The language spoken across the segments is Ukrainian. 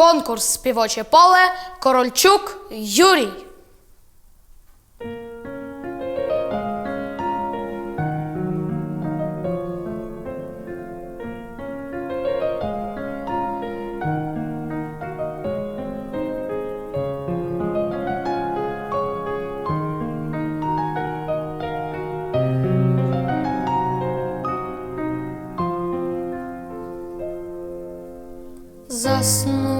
Конкурс співоче поле Корольчук Юрій. Заснули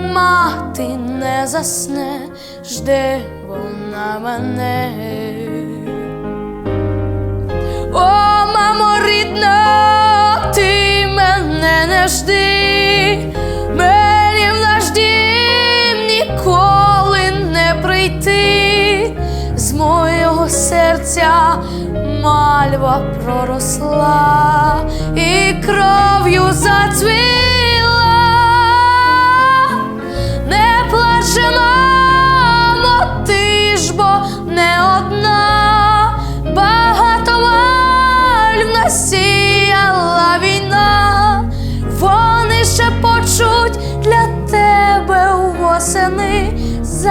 мати не засне, жде вона мене. О, мамо рідна, ти мене не жди, мені в наш дім ніколи не прийти, з моєго серця мальва проросла і кров'ю зацвіла.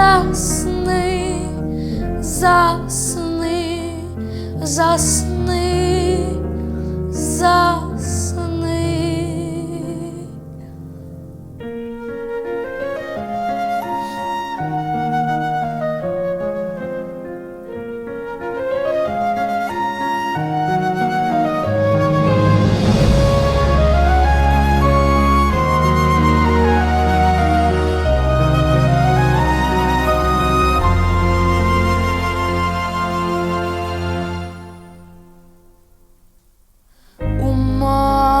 Засни, засни, засни, засни.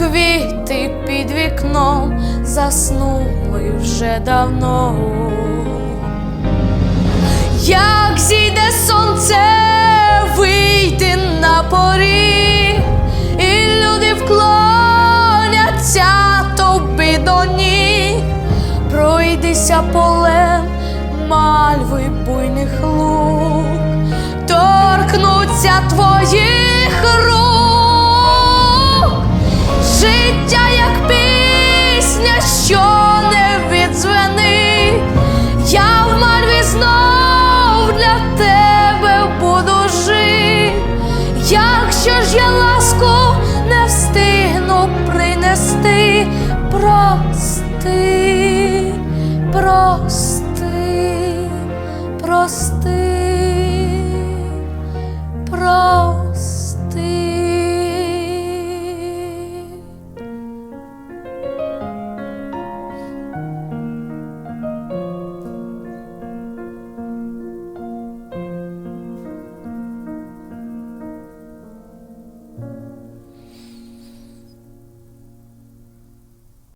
квіти під вікном заснули вже давно. Як зійде сонце, вийти на поріг, і люди вклоняться тобі до ніг, пройдися полем мальви буйних лук, торкнуться твої